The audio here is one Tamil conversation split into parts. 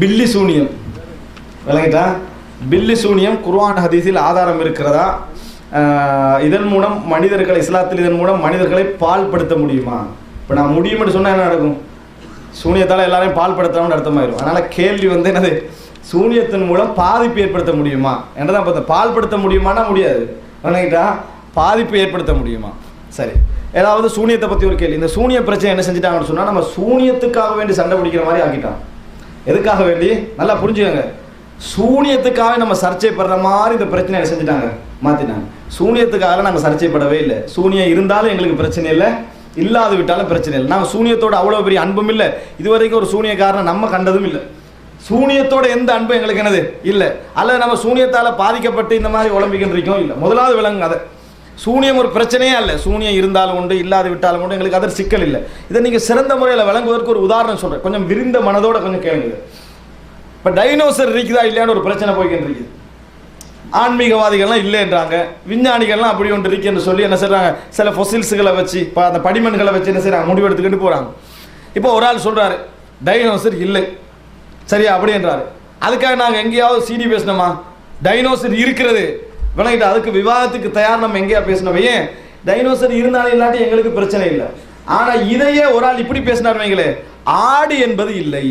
பில்லி சூனியம். விளங்கிட்டா? பில்லி சூனியம் குர்வான் ஹதீஸில் ஆதாரம் இருக்கிறதா? இதன் மூலம் மனிதர்களை இஸ்லாத்தில் இதன் மூலம் மனிதர்களை பால்படுத்த முடியுமா? இப்போ நான் முடியும்னு சொன்னால் என்ன நடக்கும்? சூனியத்தால் எல்லாரையும் பால்படுத்தலாம்னு அர்த்தமாயிரும். அதனால் கேள்வி வந்து என்னது? சூனியத்தின் மூலம் பாதிப்பு ஏற்படுத்த முடியுமா? என்னதான் பார்த்தேன். பால்படுத்த முடியுமானா முடியாது. விளங்கிட்டா? பாதிப்பு ஏற்படுத்த முடியுமா? சரி. ஏதாவது சூனியத்தை பற்றி ஒரு கேள்வி. இந்த சூனிய பிரச்சனை என்ன செஞ்சுட்டாங்கன்னு சொன்னால் நம்ம சூனியத்துக்காக வேண்டி சண்டை பிடிக்கிற மாதிரி ஆக்கிட்டான். எதுக்காக வேண்டி? நல்லா புரிஞ்சுக்கோங்க. சூனியத்துக்காக நம்ம சர்ச்சைப்படுற மாதிரி இந்த பிரச்சனையை செஞ்சுட்டாங்க? மாத்திட்டாங்க. சூனியத்துக்காக நாங்கள் சர்ச்சைப்படவே இல்லை. சூனியம் இருந்தாலும் எங்களுக்கு பிரச்சனை இல்லை. இல்லாது விட்டாலும் பிரச்சனை இல்லை. நாங்கள் சூனியத்தோட அவ்வளோ பெரிய அன்பும் இல்லை. இதுவரைக்கும் ஒரு சூனியக்காரனை நம்ம கண்டதும் இல்லை. சூனியத்தோட எந்த அன்பும் எங்களுக்கு என்னது? இல்லை. அல்லது நம்ம சூனியத்தால் பாதிக்கப்பட்டு இந்த மாதிரி உழம்பிக்கிட்டு இருக்கோம் இல்லை. முதலாவது விலங்கு அதை. சூனியம் ஒரு பிரச்சனையே இல்லை சூனியம் இருந்தாலும் உண்டு இல்லாது விட்டாலும் உண்டு. எங்களுக்கு அதர் சிக்கல் இல்லை. இதை நீங்கள் சிறந்த முறையில் வழங்குவதற்கு ஒரு உதாரணம் சொல்கிறேன் கொஞ்சம் விரிந்த மனதோட கொஞ்சம் கேளுங்க. இப்போ டைனோசர் இருக்குதா இல்லையான்னு ஒரு பிரச்சனை போய்கிட்டு இருக்குது ஆன்மீகவாதிகள்லாம் இல்லைன்றாங்க விஞ்ஞானிகள்லாம் அப்படி ஒன்று இருக்குன்னு சொல்லி என்ன செய்கிறாங்க சில ஃபொசில்ஸுகளை வச்சு இப்போ அந்த படிமன்களை வச்சு என்ன செய்கிறாங்க முடிவெடுத்துக்கிட்டு போகிறாங்க இப்போ ஒரு ஆள் சொல்கிறாரு டைனோசர் இல்லை. சரியா? அப்படின்றாரு அதுக்காக நாங்கள் எங்கேயாவது சீனி பேசினோமா டைனோசர் இருக்கிறது. விளங்கிட்டு அதுக்கு விவாதத்துக்கு தயார் நம்ம எங்கேயா பேசினோம் ஏன் டைனோசர் இருந்தாலும் இல்லாட்டி எங்களுக்கு பிரச்சனை இல்லை. ஆனால் இதையே ஒரு ஆள் இப்படி பேசினார் வைங்களே. ஆடு என்பது இல்லை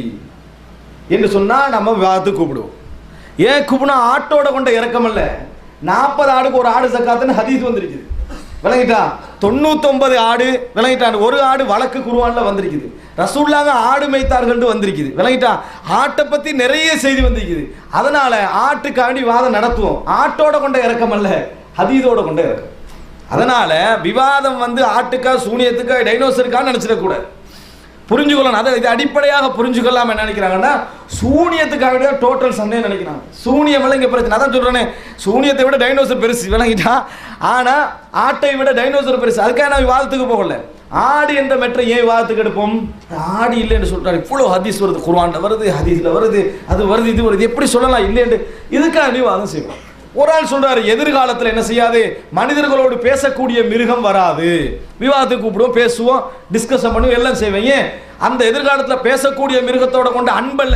என்று சொன்னால் நம்ம விவாதத்துக்கு கூப்பிடுவோம். ஏன் கூப்பினா ஆட்டோட கொண்ட இறக்கம் அல்ல. நாற்பது ஆடுக்கு ஒரு ஆடு சக்காத்துன்னு ஹதீஸ் வந்துருக்குது. விளங்கிட்டா? தொண்ணூத்தொன்பது ஆடு விளங்கிட்டான். ஒரு ஆடு வழக்கு குருவான்ல வந்திருக்குது. ரசூல்லாங்க ஆடு மேய்த்தார்கள் வந்திருக்குது. விளங்கிட்டா? ஆட்டை பத்தி நிறைய செய்தி வந்திருக்குது. அதனால ஆட்டுக்காண்டி வாதம் நடத்துவோம். ஆட்டோட கொண்ட இறக்கம் அல்ல ஹதீதோட கொண்ட இறக்கம். அதனால விவாதம் வந்து ஆட்டுக்கா சூனியத்துக்கா டைனோசருக்கா நினைச்சிடக்கூடாது. புரிஞ்சுக்கொள்ளணும். அதை இது அடிப்படையாக புரிஞ்சுக்கொள்ளாம என்ன நினைக்கிறாங்கன்னா சூனியத்துக்காக டோட்டல் சந்தேகம் நினைக்கிறாங்க. சூனியம் எல்லாம் பிரச்சனை அதான் சொல்றேனே சூனியத்தை விட டைனோசர் பெருசு. விளங்கிட்டா ஆனால் ஆட்டை விட டைனோசர் பெருசு. அதுக்காக நான் விவாதத்துக்கு போகல. ஆடு என்ற மெற்றை ஏன் விவாதத்துக்கு எடுப்போம்? ஆடு இல்லைன்னு சொல்கிறார் இவ்வளோ ஹதீஸ் வருது. குர்ஆன்ல வருது ஹதீஸில் வருது அது வருது இது வருது. எப்படி சொல்லலாம் இல்லைன்னு இதுக்காக விவாதம் செய்வோம் ஒரு ஆள் சொல்றாரு எதிர்காலத்தில் என்ன செய்யாது? மனிதர்களோடு பேசக்கூடிய மிருகம் வராது. விவாதத்துக்கு கூப்பிடுவோம் பேசுவோம் டிஸ்கஷன் பண்ணுவோம் எல்லாம் செய்வேன் ஏன்? அந்த எதிர்காலத்தில் பேசக்கூடிய மிருகத்தோட கொண்ட அன்பல்ல.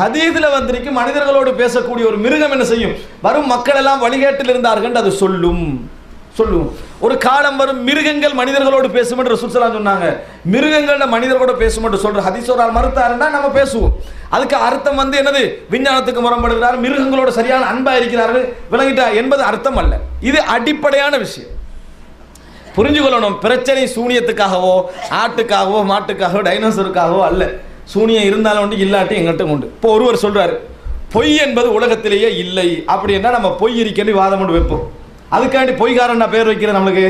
ஹதீதில் வந்திருக்கு மனிதர்களோடு பேசக்கூடிய ஒரு மிருகம் என்ன செய்யும்? வரும் மக்கள் எல்லாம் வழிகேட்டில் இருந்தார்கள் அது சொல்லும். சொல்லும். ஒரு காலம் வரும் மிருகங்கள் மனிதர்களோடு பேசும் என்று சுற்றுலா சொன்னாங்க. மிருகங்கள் மனிதர்களோட பேசும் என்று சொல்ற ஹதீஸ்வரால் மறுத்தாருன்னா நம்ம பேசுவோம். அதுக்கு அர்த்தம் வந்து என்னது? விஞ்ஞானத்துக்கு முரண்படுகிறார் மிருகங்களோட சரியான அன்பா இருக்கிறார்கள். விளங்கிட்டா என்பது அர்த்தம் அல்ல. இது அடிப்படையான விஷயம். புரிஞ்சு கொள்ளணும் பிரச்சனை சூனியத்துக்காகவோ ஆட்டுக்காகவோ மாட்டுக்காகவோ டைனோசருக்காகவோ அல்ல. சூனியம் இருந்தாலும் உண்டு இல்லாட்டி எங்கிட்ட உண்டு. இப்போ ஒருவர் சொல்கிறார் பொய் என்பது உலகத்திலேயே இல்லை. அப்படின்னா நம்ம பொய் இருக்கேன்னு வாதம் கொண்டு வைப்போம். அதுக்காண்டி பொய்காரன் நான் பேர் வைக்கிறேன் நம்மளுக்கு.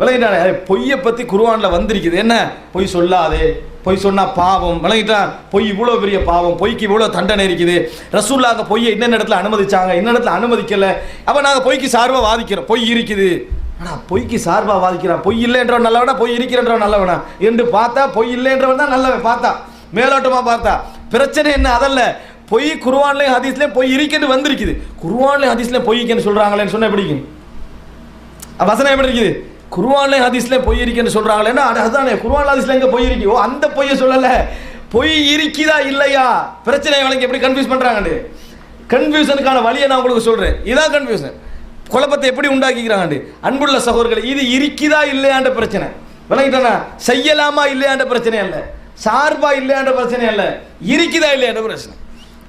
விளங்கிட்டானே பொய்யை பற்றி குருவானில் வந்திருக்குது. என்ன? பொய் சொல்லாதே. பொய் சொன்னால் பாவம். விளங்கிட்டா பொய் இவ்வளோ பெரிய பாவம். பொய்க்கு இவ்வளோ தண்டனை இருக்குது. ரசூல்லாங்க பொய்யை இன்னென்ன இடத்துல அனுமதிச்சாங்க? இன்ன இடத்துல அனுமதிக்கலை? அப்போ நாங்கள் பொய்க்கு சார்பாக வாதிக்கிறோம். பொய் இருக்குது. ஆனால் பொய்க்கு சார்பாக வாதிக்கிறான். பொய் இல்லைன்றவன் நல்லவனா? பொய் இருக்கிறன்றவன் நல்லவனா? என்று பார்த்தா பொய் இல்லைன்றவன் தான் நல்லவன். பார்த்தா மேலோட்டமா பார்த்தா. பிரச்சனை என்ன? அதல்ல. பொய் குருவான்லையும் ஹதீஸ்லயும் பொய் இருக்குன்னு வந்திருக்குது. குருவான்லையும் ஹதீஸ்லயும் பொய்க்குன்னு சொல்றாங்களேன்னு சொன்னா எப்படிங்க வசனம் எப்படி இருக்குது? குருவான்ல ஹதீஸ்ல பொய் இருக்குன்னு சொல்றாங்களேன்னா அதுதானே. குருவான் ஹதீஸ்ல எங்க பொய் இருக்கு? ஓ அந்த பொய்யை சொல்லல. பொய் இருக்குதா இல்லையா? பிரச்சனை வழங்கி எப்படி கன்ஃபியூஸ் பண்றாங்க கன்ஃபியூஷனுக்கான வழியை நான் உங்களுக்கு சொல்றேன். இதான் கன்ஃபியூஷன் குழப்பத்தை எப்படி உண்டாக்கிக்கிறாங்க அன்புள்ள சகோதரர்கள் இது இருக்குதா இல்லையான்ற பிரச்சனை. விளங்கிட்டானா? செய்யலாமா இல்லையான்ற பிரச்சனை இல்லை சார்பா இல்லைன்ற பிரச்சனை இல்லை இருக்குதா இல்லையான்ற பிரச்சனை.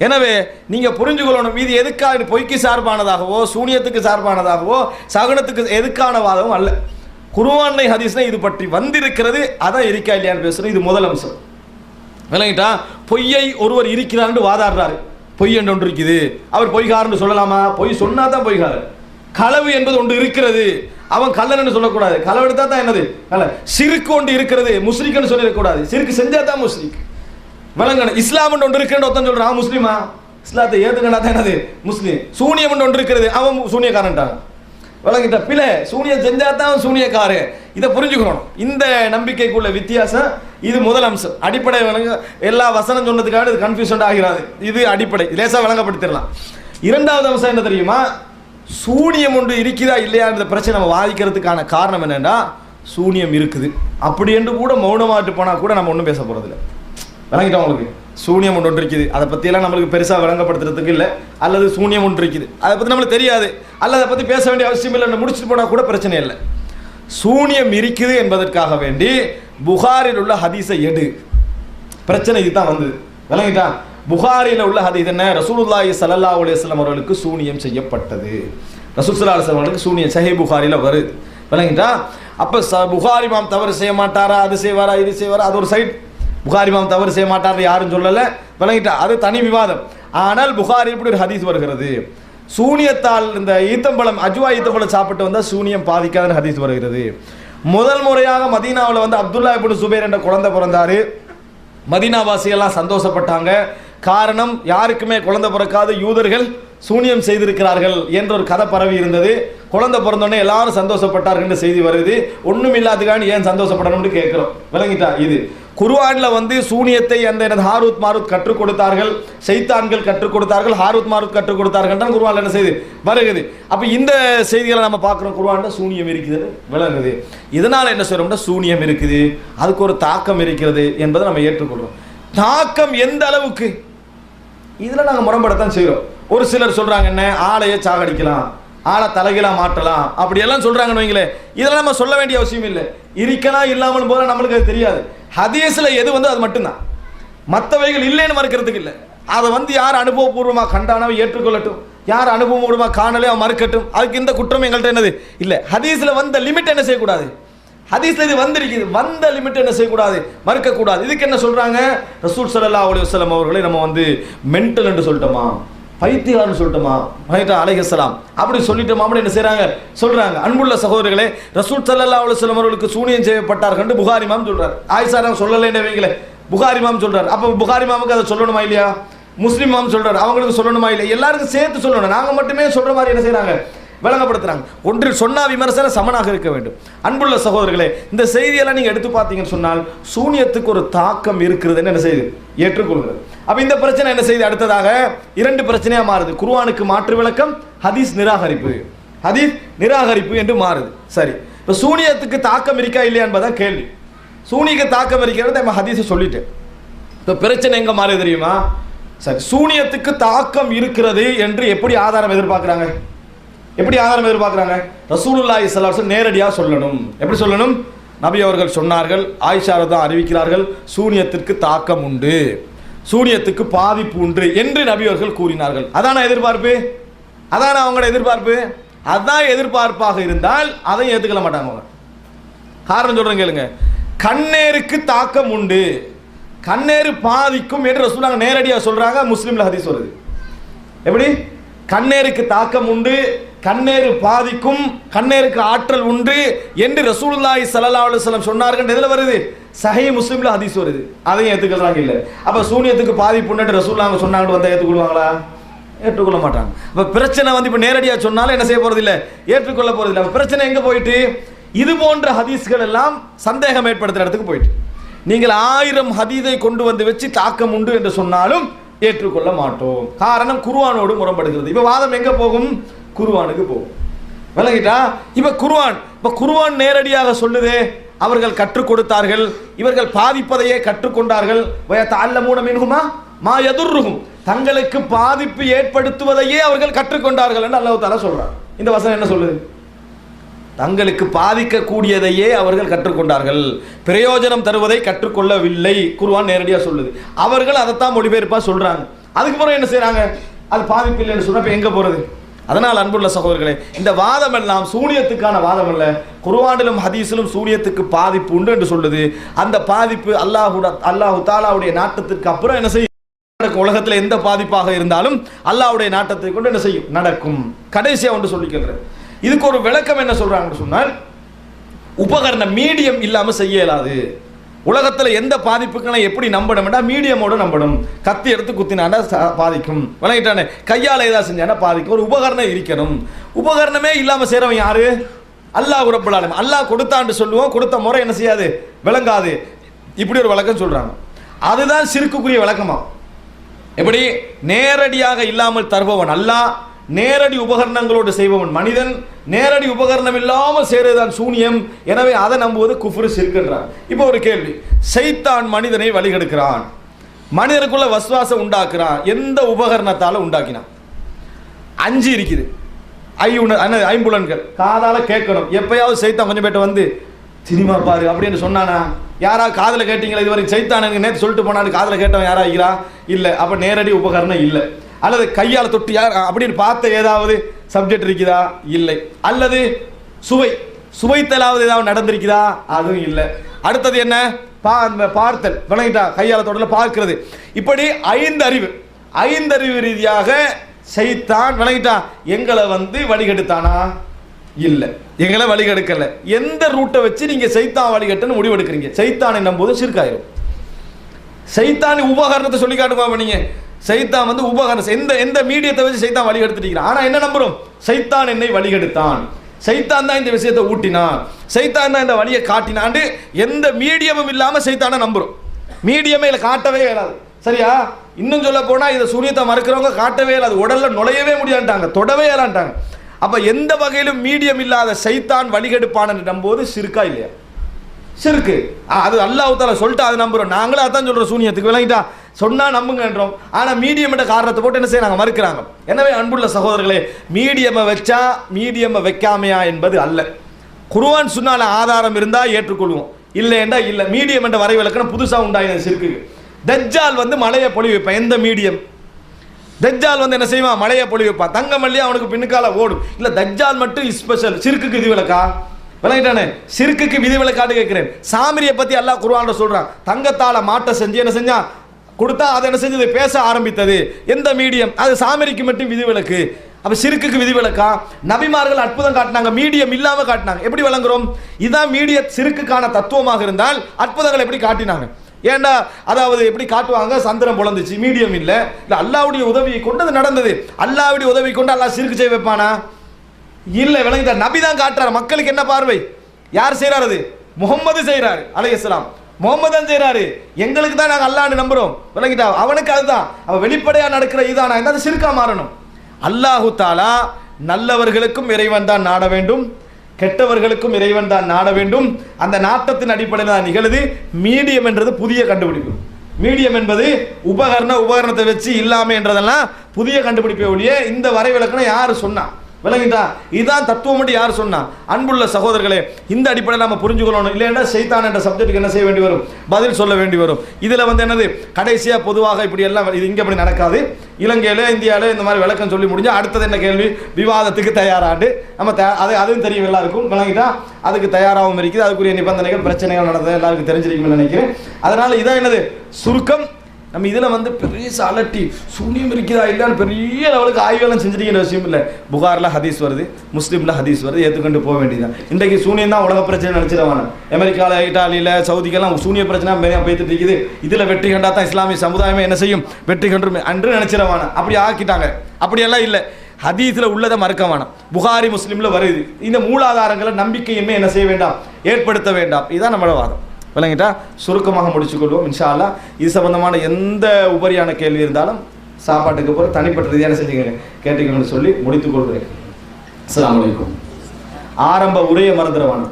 எனவே நீங்க புரிஞ்சு கொள்ளணும் எதுக்காக பொய்க்கு சார்பானதாகவோ சூனியத்துக்கு சார்பானதாகவோ சகுனத்துக்கு எதுக்கான வாதமும் அல்ல. குருவான்லை ஹதீஸ்ல இது பற்றி வந்திருக்கிறது. அதான் இருக்கா இல்லையான்னு பேசுறோம் இது முதல் அம்சம். விளங்கிட்டா? பொய்யை ஒருவர் இருக்கிறார்னு வாதாடுறாரு. பொய் என்று ஒன்று இருக்குது. அவர் பொய்காரன்னு சொல்லலாமா? பொய் சொன்னா தான் பொய்காரர் களவு என்பது ஒன்று இருக்கிறது. அவன் கல்லன்னு சொல்லக்கூடாது. களவு எடுத்தா தான் என்னது? கல சிறுக்கு ஒன்று இருக்கிறது முஸ்லிக்குன்னு சொல்லிடக்கூடாது. சிறுக்கு செஞ்சா தான் முஸ்லிக். விளங்கணும். இஸ்லாம் ஒன்று இருக்கிறன்னு ஒருத்தன் சொல்றான் முஸ்லீமா? இஸ்லாத்தை ஏத்துக்கண்டா தான் என்னது? முஸ்லீம். சூனியம் ஒன்று இருக்கிறது அவன் சூனியக்காரன்ட்டான். விளங்கிட்ட பிள்ளை சூனியம் செஞ்சா தான் சூனியக்காரு சூனியக்காரன். இதை புரிஞ்சுக்கணும். இந்த நம்பிக்கைக்குள்ள வித்தியாசம் இது முதல் அம்சம். அடிப்படை விளங்க எல்லா வசனம் சொன்னதுக்காக இது கன்ஃபியூஷன் ஆகிறாது. இது அடிப்படை. லேசாக விளங்கப்படுத்திடலாம். இரண்டாவது அம்சம் என்ன தெரியுமா? சூனியம் ஒன்று இருக்கிறதா இல்லையான்ற பிரச்சனை நம்ம வாதிக்கிறதுக்கான காரணம் என்னென்னா சூனியம் இருக்குது. அப்படி என்று கூட மௌனமாட்டு போனால் கூட நம்ம ஒன்றும் பேச போகிறதில்ல விளங்கிட்டோம் உங்களுக்கு? சூனியம் ஒன்று ஒன்று இருக்குது. அதை பற்றியெல்லாம் நம்மளுக்கு பெருசாக விளங்கப்படுத்துறதுக்கு இல்லை. அல்லது சூனியம் ஒன்று இருக்குது. அதை பற்றி நம்மளுக்கு தெரியாது. அல்லது அதை பற்றி பேச வேண்டிய அவசியம் இல்லை. முடிச்சுட்டு போனால் கூட பிரச்சனை இல்லை. சூனியம் இருக்குது என்பதற்காக வேண்டி புகாரில் உள்ள ஹதீஸை எடு. பிரச்சனை இதுதான் வந்தது. விளங்கிட்டான் புகாரில் உள்ள ஹதீஸ் என்ன? ரசூலுல்லாஹி சல்லா அலைஹி அவர்களுக்கு சூனியம் செய்யப்பட்டது. ரசூல் ஸல்லல்லாஹு அவர்களுக்கு சூனியம் சஹீஹ் புகாரியில் வருது. விளங்கிட்டா? அப்போ ச புகாரி மாம் தவறு செய்ய மாட்டாரா? அது செய்வாரா? இது செய்வாரா? அது ஒரு சைட். புகாரி மாம் தவறு செய்ய மாட்டார் யாரும் சொல்லலை. விளங்கிட்டா? அது தனி விவாதம். ஆனால் புகாரி இப்படி ஒரு ஹதீஸ் வருகிறது. சூனியத்தால் இந்த ஈத்தம்பழம் அஜ்வா ஈத்தம்பழம் சாப்பிட்டு வந்தால் சூனியம் பாதிக்காதுன்னு ஹதீஸ் வருகிறது. முதல் முறையாக மதீனாவில் வந்து அப்துல்லா இப்படி சுபேர் என்ற குழந்தை பிறந்தாரு. மதீனாவாசியெல்லாம் சந்தோஷப்பட்டாங்க. காரணம் யாருக்குமே குழந்தை பிறக்காத யூதர்கள் சூனியம் செய்திருக்கிறார்கள் என்ற ஒரு கதை பரவி இருந்தது. குழந்தை பிறந்தோடனே எல்லாரும் சந்தோஷப்பட்டார்கள் செய்தி வருது. ஒன்றும் இல்லாதுக்கான ஏன் சந்தோஷப்படணும்னு கேட்குறோம். விளங்கிட்டா இது. குருவானில் வந்து சூனியத்தை அந்த எனது ஹாரூத் மாரூத் கற்றுக் கொடுத்தார்கள் சைத்தான்கள் கற்றுக் கொடுத்தார்கள் ஹாரூத் மாரூத் கற்றுக் கொடுத்தார்கள் தான் குர்ஆன்ல என்ன செய்து? வருகுது. அப்போ இந்த செய்திகளை நம்ம பார்க்குறோம். குருவானில் சூனியம் இருக்குது விளங்குது. இதனால் என்ன சொல்கிறோம்னா சூனியம் இருக்குது அதுக்கு ஒரு தாக்கம் இருக்கிறது என்பதை நம்ம ஏற்றுக்கொள்கிறோம் தாக்கம் எந்த அளவுக்கு? இதில் நாங்கள் முரண்படத்தான் செய்கிறோம் ஒரு சிலர் சொல்கிறாங்க என்ன ஆளையே சாகடிக்கலாம் ஆளை தலைகீழாக மாற்றலாம் அப்படி எல்லாம் சொல்றாங்கன்னு வைங்களேன் இதெல்லாம் நம்ம சொல்ல வேண்டிய அவசியம் இல்லை. இருக்கலாம் இல்லாமல் போல நம்மளுக்கு அது தெரியாது. ஹதீஸில் எது வந்து அது மட்டும்தான். மற்றவைகள் இல்லைன்னு மறுக்கிறதுக்கு இல்லை. அதை வந்து யார் அனுபவபூர்வமாக கண்டானவை ஏற்றுக்கொள்ளட்டும். யார் அனுபவபூர்வமாக காணலே அவன் மறுக்கட்டும். அதுக்கு இந்த குற்றம் எங்கள்கிட்ட என்னது? இல்லை. ஹதீஸில் வந்த லிமிட் என்ன செய்யக்கூடாது? ஹதீஸ்ல இது வந்திருக்குது. வந்த லிமிட் என்ன செய்யக்கூடாது? மறுக்கக்கூடாது. இதுக்கு என்ன சொல்றாங்க? ரசூல் சல்லா அலி வஸல்லம் அவர்களை நம்ம வந்து மென்டல் என்று சொல்லிட்டோமா? பைத்தியார்னு சொல்லிட்டோமா? மைட்டா அலைஹிஸ்ஸலாம் அப்படி சொல்லிட்டோமா? அப்படின்னு என்ன செய்கிறாங்க சொல்றாங்க. அன்புள்ள சகோதரர்களே ரசூல் சல்லா அலைஹி வஸல்லம் அவர்களுக்கு சூனியம் செய்யப்பட்டார்கள் என்று புகாரி மாம் சொல்றார். ஆயிஷா நான் சொல்லலைன்னு வைங்களே புகாரி மாம் சொல்கிறார் அப்ப புகாரி மாமுக்கு அதை சொல்லணுமா இல்லையா? முஸ்லீம் மாம் சொல்றாரு. அவங்களுக்கு சொல்லணுமா இல்லையா? எல்லாருக்கும் சேர்த்து சொல்லணும். நாங்கள் மட்டுமே சொல்ற மாதிரி என்ன செய்கிறாங்க விளங்கப்படுத்துறாங்க. ஒன்றில் சொன்னா விமர்சனம் சமனாக இருக்க வேண்டும். அன்புள்ள சகோதரர்களே இந்த செய்தியெல்லாம் நீங்க எடுத்து பார்த்தீங்கன்னு சொன்னால் சூனியத்துக்கு ஒரு தாக்கம் இருக்கிறதுன்னு என்ன செய்யுது ஏற்றுக்கொள்கிறது. அப்ப இந்த பிரச்சனை என்ன செய்யுது அடுத்ததாக இரண்டு பிரச்சனையா மாறுது. குருவானுக்கு மாற்று விளக்கம் ஹதீஸ் நிராகரிப்பு. ஹதீஸ் நிராகரிப்பு என்று மாறுது. சரி. இப்ப சூனியத்துக்கு தாக்கம் இருக்கா இல்லையா என்பதான் கேள்வி. சூனிக்கு தாக்கம் இருக்கிறது நம்ம ஹதீஸை சொல்லிட்டேன். இப்போ பிரச்சனை எங்க மாறுது தெரியுமா? சரி. சூனியத்துக்கு தாக்கம் இருக்கிறது என்று எப்படி ஆதாரம் எதிர்பார்க்குறாங்க? எப்படி ஆதாரம் எதிர்பார்க்குறாங்க? ரசூலுல்லா ஸல்லல்லாஹு நேரடியாக சொல்லணும். எப்படி சொல்லணும்? நபி அவர்கள் சொன்னார்கள் ஆயிஷா தான் அறிவிக்கிறார்கள் சூனியத்திற்கு தாக்கம் உண்டு. சூனியத்துக்கு பாதிப்பு உண்டு என்று நபி அவர்கள் கூறினார்கள். அதான எதிர்பார்ப்பு? அதான அவங்களோட எதிர்பார்ப்பு? அதான் எதிர்பார்ப்பாக இருந்தால் அதையும் ஏற்றுக்கொள்ள மாட்டாங்க அவங்க. காரணம் சொல்கிறேன் கேளுங்க. கண்ணேருக்கு தாக்கம் உண்டு. கண்ணேறு பாதிக்கும் என்று ரசூலுல்லாஹ் நேரடியாக சொல்றாங்க முஸ்லீமில் ஹதீஸ் வருது. எப்படி? கண்ணேருக்கு தாக்கம் உண்டு கண்ணேறு பாதிக்கும் கண்ணேருக்கு ஆற்றல் உண்டு என்று ரசூலுல்லாஹி ஸல்லல்லாஹு அலைஹி வஸல்லம் சொன்னார்கள். எதில் வருது சஹி முஸ்லிம்ல ஹதீஸ் வருது. அதையும் ஏத்துக்கறாங்க இல்ல. அப்ப சூனியத்துக்கு பாதிப்பு உண்டு ரசூலுல்லாஹ் சொன்னாங்க வந்தா ஏத்துக்கொள்வாங்களா? ஏற்றுக்கொள்ள மாட்டாங்க. அப்ப பிரச்சனை வந்து இப்ப நேரடியா சொன்னாலும் என்ன செய்ய போறது இல்ல ஏற்றுக்கொள்ள போறது இல்ல பிரச்சனை எங்க போயிட்டு? இது போன்ற ஹதீஸ்கள் எல்லாம் சந்தேகம் ஏற்படுத்துற இடத்துக்கு போயிட்டு. நீங்கள் ஆயிரம் ஹதீதை கொண்டு வந்து வச்சு தாக்கம் உண்டு என்று சொன்னாலும் ஏற்றுக்கொள்ள மாட்டோம். காரணம் குருவானோடு முரண்படுகிறது. இப்ப வாதம் எங்க போகும்? குருவானுக்கு போகும் விளங்கிட்டா? இப்ப குருவான். இப்ப குருவான் நேரடியாக சொல்லுதே அவர்கள் கற்றுக் கொடுத்தார்கள் இவர்கள் பாதிப்பதையே கற்றுக்கொண்டார்கள் வயத்தஅல்லமூன மின்ஹுமா? மா எதிர்ருகும் தங்களுக்கு பாதிப்பு ஏற்படுத்துவதையே அவர்கள் கற்றுக்கொண்டார்கள் என்று அல்லாஹ் தஆலா சொல்றார் இந்த வசனம் என்ன சொல்லுது? தங்களுக்கு பாதிக்கக்கூடியதையே அவர்கள் கற்றுக்கொண்டார்கள் பிரயோஜனம் தருவதை கற்றுக்கொள்ளவில்லை குருவான் நேரடியாக சொல்லுது. அவர்கள் அதைத்தான் மொழிபெயர்ப்பா சொல்றாங்க. அதுக்கு பிறகு என்ன செய்கிறாங்க அது பாதிப்பு இல்லைன்னு சொன்னப்ப எங்க போறது? அதனால் அன்புள்ள சகோதரர்களே இந்த வாதம் எல்லாம் சூனியத்துக்கான வாதம் அல்ல குர்ஆனிலும் ஹதீஸிலும் சூனியத்துக்கு பாதிப்பு உண்டு என்று சொல்லுது. அந்த பாதிப்பு அல்லாஹுட அல்லாஹு தாலாவுடைய நாட்டத்திற்கு அப்புறம் என்ன செய்யும்? நடக்கும். உலகத்தில் எந்த பாதிப்பாக இருந்தாலும் அல்லாஹ்வுடைய நாட்டத்தை கொண்டு என்ன செய்யும்? நடக்கும். கடைசியா ஒன்று சொல்லிக்கிறேன் இதுக்கு ஒரு விளக்கம் என்ன சொல்றாங்கன்னு சொன்னால் உபகரண மீடியம் இல்லாம செய்ய இயலாது. உலகத்தில் எந்த பாதிப்புகளை எப்படி நம்பணும்னா மீடியமோட நம்பணும். கத்தி எடுத்து குத்தினாண்டா பாதிக்கும். விளங்கிட்டானே? கையால் ஏதாவது செஞ்சானா பாதிக்கும். ஒரு உபகரணம் இருக்கணும். உபகரணமே இல்லாமல் செய்கிறவன் யாரு? அல்லாஹ் ரப்பல் அல்லாஹ் கொடுத்தான்னு சொல்லுவோம். கொடுத்த முறை என்ன செய்யாது? விளங்காது. இப்படி ஒரு விளக்கம் சொல்கிறாங்க அதுதான் சிறுக்குக்குரிய விளக்கமாக எப்படி? நேரடியாக இல்லாமல் தருபவன் அல்லாஹ் நேரடி உபகரணங்களோடு செய்பவன் மனிதன் நேரடி உபகரணம் இல்லாமல் செய்றதுதான் சூனியம். எனவே அதை நம்புவது குஃபுரு சிறுக்கின்றான் இப்போ ஒரு கேள்வி. சைத்தான் மனிதனை வழிகெடுக்கிறான். மனிதனுக்குள்ள வஸ்வாசம் உண்டாக்குறான். எந்த உபகரணத்தால் உண்டாக்கினான்? அஞ்சு இருக்குது. ஐ உணர் ஐம்புலன்கள். காதால் கேட்கணும். எப்பயாவது சைத்தான் கொஞ்சம் பேட்ட வந்து சினிமா பாரு அப்படின்னு சொன்னானா? யாரா காதில் கேட்டீங்களா இது வரைக்கும் சைத்தான் எனக்கு நேற்று சொல்லிட்டு போனான்னு காதில் கேட்டவன் யாரா இருக்கிறா? இல்லை. அப்போ நேரடி உபகரணம் இல்லை. அல்லது கையால் தொட்டு யார் அப்படின்னு பார்த்த ஏதாவது சப்ஜெக்ட் இருக்குதா? இல்லை. அல்லது சுவை சுவைத்தலாவது ஏதாவது நடந்திருக்குதா? அதுவும் இல்லை. அடுத்தது என்ன? பா அந்த பார்த்தல் விளங்கிட்டா கையால் தொடர்ல பார்க்கிறது. இப்படி ஐந்து அறிவு ஐந்தறிவு ரீதியாக செய்தான் விளங்கிட்டான் எங்களை வந்து வழிகெடுத்தானா? இல்லை. எங்களை வழிகெடுக்கல. எந்த ரூட்டை வச்சு நீங்க சைத்தான் வழிகட்டுன்னு முடிவெடுக்கிறீங்க? சைத்தான் என்னும் போது சிறுக்காயிரும். சைத்தான் உபகரணத்தை சொல்லி காட்டுமா நீங்க? சைத்தான் வந்து உபகரணம் எந்த எந்த மீடியத்தை வச்சு சைத்தான் வழி ஆனால் என்ன நம்புறோம்? சைத்தான் என்னை வழிகெடுத்தான் சைத்தான் தான் இந்த விஷயத்தை ஊட்டினான். சைத்தான் தான் இந்த வழியை காட்டினாண்டு எந்த மீடியமும் இல்லாமல் சைத்தானை நம்புறோம். மீடியமே இல்லை காட்டவே இயலாது. சரியா? இன்னும் சொல்ல போனால் இதை சூரியத்தை மறுக்கிறவங்க காட்டவே இயலாது. உடலில் நுழையவே முடியாண்டாங்க தொடவே இயலாண்டாங்க அப்போ எந்த வகையிலும் மீடியம் இல்லாத சைத்தான் வழிகெடுப்பான்னு நம்போது சிறுக்கா இல்லையா? சிறுக்கு. அது அல்லாஹ் தால சொல்லிட்டு அதை நம்புறோம். நாங்களும் அதான் சொல்கிறோம் சூனியத்துக்கு விளங்கிட்டா. சொன்னால் நம்புங்கன்றோம். ஆனால் மீடியம் என்ற காரணத்தை போட்டு என்ன செய்ய மறுக்கிறாங்க. எனவே அன்புள்ள சகோதரர்களே மீடியமை வச்சா மீடியமை வைக்காமையா என்பது அல்ல. குருவான் சொன்னால ஆதாரம் இருந்தால் ஏற்றுக்கொள்வோம். இல்லைண்டா இல்லை. மீடியம் என்ற வரை விளக்கணம் புதுசாக உண்டாயின சிறுக்கு தஜ்ஜால் வந்து மலையை பொழி வைப்பேன் எந்த மீடியம் தஜ்ஜால் வந்து என்ன செய்வான்? மலையை பொழி வைப்பான் தங்கமல்லி அவனுக்கு பின்னுக்கால ஓடும். இல்லை தஜ்ஜால் மட்டும் ஸ்பெஷல் சிறுக்குக்கு இது விளக்கா? விளங்கிட்டானே? சிறுக்குக்கு விதி விளக்காட்டு கேட்கிறேன். சாமிரியை பற்றி அல்லாஹ் குருவான்ற சொல்கிறான் தங்கத்தால மாட்டை செஞ்சு என்ன செஞ்சான்? கொடுத்தா அதை என்ன செஞ்சது? பேச ஆரம்பித்தது. எந்த மீடியம்? அது சாமிரிக்கு மட்டும் விதி விலக்கு சிறுக்குக்கு விதிவிலக்கா? நபிமார்கள் அற்புதம் காட்டினாங்க. மீடியம் இல்லாமல் காட்டினாங்க. எப்படி வழங்குறோம் இதான் மீடிய சிறுக்குக்கான தத்துவமாக இருந்தால் அற்புதங்கள் எப்படி காட்டினாங்க? ஏன்டா அதாவது எப்படி காட்டுவாங்க? சந்திரம் புலந்துச்சு. மீடியம் இல்லை. இல்லை அல்லாவுடைய உதவியை கொண்டு அது நடந்தது. அல்லாவுடைய உதவி கொண்டு அல்லாஹ் சிறுக்கு செய்ய வைப்பானா? இல்லை விளங்குதா? நபி தான் காட்டுறாரு. மக்களுக்கு என்ன பார்வை? யார் செய்கிறார் அது? முகம்மது செய்கிறாரு அலையஸ்லாம் முகமது தான் செய்கிறாரு எங்களுக்கு தான் நாங்கள் அல்லாஹ்னு நம்புகிறோம் விளங்கிட்டா? அவனுக்கு அதுதான். அவன் வெளிப்படையாக நடக்கிற இதானா. என்ன அது சிறுக்கா மாறணும். அல்லாஹு தாலா நல்லவர்களுக்கும் இறைவன் தான் நாட வேண்டும். கெட்டவர்களுக்கும் இறைவன் தான் நாட வேண்டும். அந்த நாட்டத்தின் அடிப்படையில் தான் நிகழுது. மீடியம் என்றது புதிய கண்டுபிடிப்பு. மீடியம் என்பது உபகரண உபகரணத்தை வச்சு இல்லாமல் என்றதெல்லாம் புதிய கண்டுபிடிப்பை ஒழிய இந்த வரை யார் சொன்னா? விளங்கிட்டா இதான் தத்துவம் யார் சொன்னா? அன்புள்ள சகோதரர்களே இந்த அடிப்படையில் நம்ம புரிஞ்சுக்கணும் இல்லைன்னா செய்தான் என்ற சப்ஜெக்ட்டுக்கு என்ன செய்ய வேண்டி வரும்? பதில் சொல்ல வேண்டி வரும். இதில் வந்து என்னது? கடைசியாக பொதுவாக இப்படி எல்லாம் இது இங்கே இப்படி நடக்காது. இலங்கையில இந்தியாவில் இந்த மாதிரி விளக்கம் சொல்லி முடிஞ்சு அடுத்தது என்ன கேள்வி? விவாதத்துக்கு தயாராண்டு. நம்ம த அது அதுவும் தெரியும் எல்லாருக்கும். விளங்கிட்டா? அதுக்கு தயாராகவும் இருக்குது. அதுக்குரிய நிபந்தனைகள் பிரச்சனைகள் நடந்தது எல்லாருக்கும் தெரிஞ்சிருக்கும்னு நினைக்கிறேன். அதனால இதான் என்னது? சுருக்கம். நம்ம இதில் வந்து பெரிய அலட்டி சூனியம் இருக்குதா இல்லைன்னு பெரிய லெவலுக்கு ஆய்வெல்லாம் செஞ்சுருக்கிற விஷயம் இல்லை. புகாரில் ஹதீஸ் வருது முஸ்லீமில் ஹதீஸ் வருது ஏற்றுக்கொண்டு போக வேண்டியதான் இன்றைக்கு சூனியம் தான் உலக பிரச்சனை நினச்சிடவான அமெரிக்காவில் இட்டாலியில் சவுதிக்கெல்லாம் சூனிய பிரச்சனை பெரிய போய்த்துட்டு இருக்குது. இதில் வெற்றி கண்டா தான் இஸ்லாமிய சமுதாயமே என்ன செய்யும்? வெற்றி கன்று அன்று நினச்சிடவான அப்படி ஆக்கிட்டாங்க. அப்படியெல்லாம் இல்லை. ஹதீஸில் உள்ளதை மறுக்க வேணாம். புகாரி முஸ்லீமில் வருது. இந்த மூலாதாரங்களை நம்பிக்கையுமே என்ன செய்ய வேண்டாம்? ஏற்படுத்த வேண்டாம். இதுதான் நம்மளோட வாதம். விளங்கிட்டா சுருக்கமாக முடிச்சுக்கொள்வோம் இன்ஷா அல்லாஹ் இது சம்பந்தமான எந்த உபரியான கேள்வி இருந்தாலும் சாப்பாட்டுக்கு அப்புறம் தனிப்பட்ட ரீதியான செஞ்சுக்கங்க கேட்டுக்கணும்னு சொல்லி முடித்துக் கொள்கிறேன். அஸ்ஸலாமு அலைக்கும். ஆரம்ப உரையை மறந்துடுவானா